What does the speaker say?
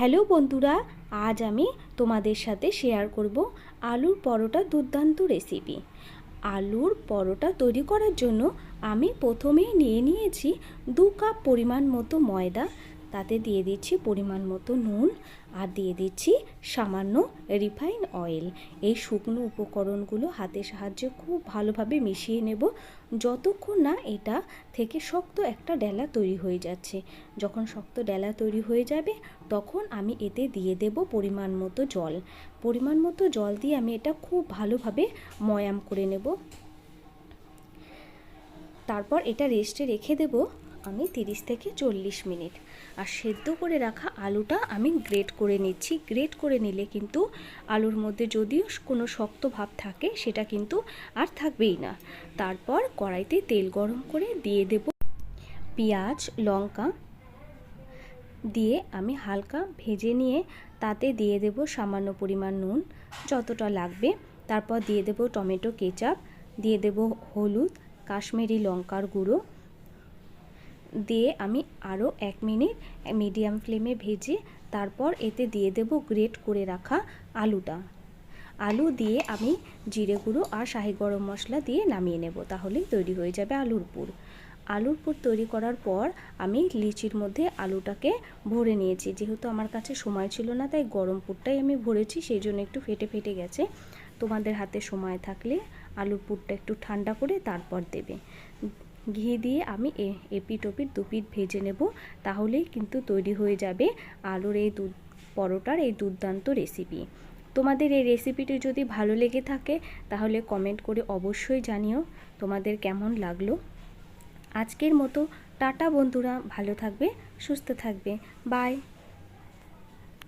Hello বন্ধুরা, আজ আমি তোমাদের সাথে শেয়ার করব আলুর পরোটা দুর্দান্ত রেসিপি আলুর পরোটা তৈরি করার জন্য আমি প্রথমেই নিয়ে নিয়েছি দু কাপ পরিমাণ মতো ময়দা তাতে দিয়ে দিচ্ছি পরিমাণ মতো নুন আর দিয়ে দিচ্ছি সামান্য রিফাইন অয়েল। এই শুকনো উপকরণগুলো হাতের সাহায্যে খুব ভালোভাবে মিশিয়ে নেব। যতক্ষণ না এটা থেকে শক্ত একটা ডেলা তৈরি হয়ে যাচ্ছে। যখন শক্ত ডেলা তৈরি হয়ে যাবে, তখন আমি এতে দিয়ে দেব পরিমাণ মতো জল। পরিমাণ মতো জল দিয়ে আমি এটা খুব ভালোভাবে ময়াম করে নেব। তারপর এটা রেস্টে রেখে দেব। আমি তিরিশ থেকে চল্লিশ মিনিট। আর সেদ্ধ করে রাখা আলুটা আমি গ্রেট করে নিচ্ছি। গ্রেট করে নিলে কিন্তু আলুর মধ্যে যদিও কোনো শক্ত ভাব থাকে, সেটা কিন্তু আর থাকবেই না। তারপর কড়াইতে তেল গরম করে দিয়ে দেব পেঁয়াজ, লঙ্কা। দিয়ে আমি হালকা ভেজে নিয়ে তাতে দিয়ে দেব সামান্য পরিমাণ নুন, যতটা লাগবে। তারপর দিয়ে দেব টমেটো কেচাপ, দিয়ে দেব হলুদ, কাশ্মীরি লঙ্কার গুঁড়ো। দিয়ে আমি আরও এক মিনিট মিডিয়াম ফ্লেমে ভেজে তারপর এতে দিয়ে দেব গ্রেট করে রাখা আলুটা। আলু দিয়ে আমি জিরে গুঁড়ো আর শাহি গরম মশলা দিয়ে নামিয়ে নেব, তাহলেই তৈরি হয়ে যাবে আলুর পুর। আলুর পুর তৈরি করার পর আমি লিচির মধ্যে আলুটাকে ভরে নিয়েছি। যেহেতু আমার কাছে সময় ছিল না, তাই গরম পুরটাই আমি ভরেছি, সেই জন্য একটু ফেটে ফেটে গেছে। তোমাদের হাতে সময় থাকলে আলুর পুরটা একটু ঠান্ডা করে তারপর দেবে। ঘি দিয়ে আমি এপিট ওপিট দুপিট ভেজে নেব, তাহলেই কিন্তু তৈরি হয়ে যাবে আলুর এই দুধ, পরোটার এই দুর্দান্ত রেসিপি তোমাদের এই রেসিপিটি যদি ভালো লেগে থাকে, তাহলে কমেন্ট করে অবশ্যই জানিও তোমাদের কেমন লাগল। আজকের মতো টাটা বন্ধুরা, ভালো থাকবে, সুস্থ থাকবে বাই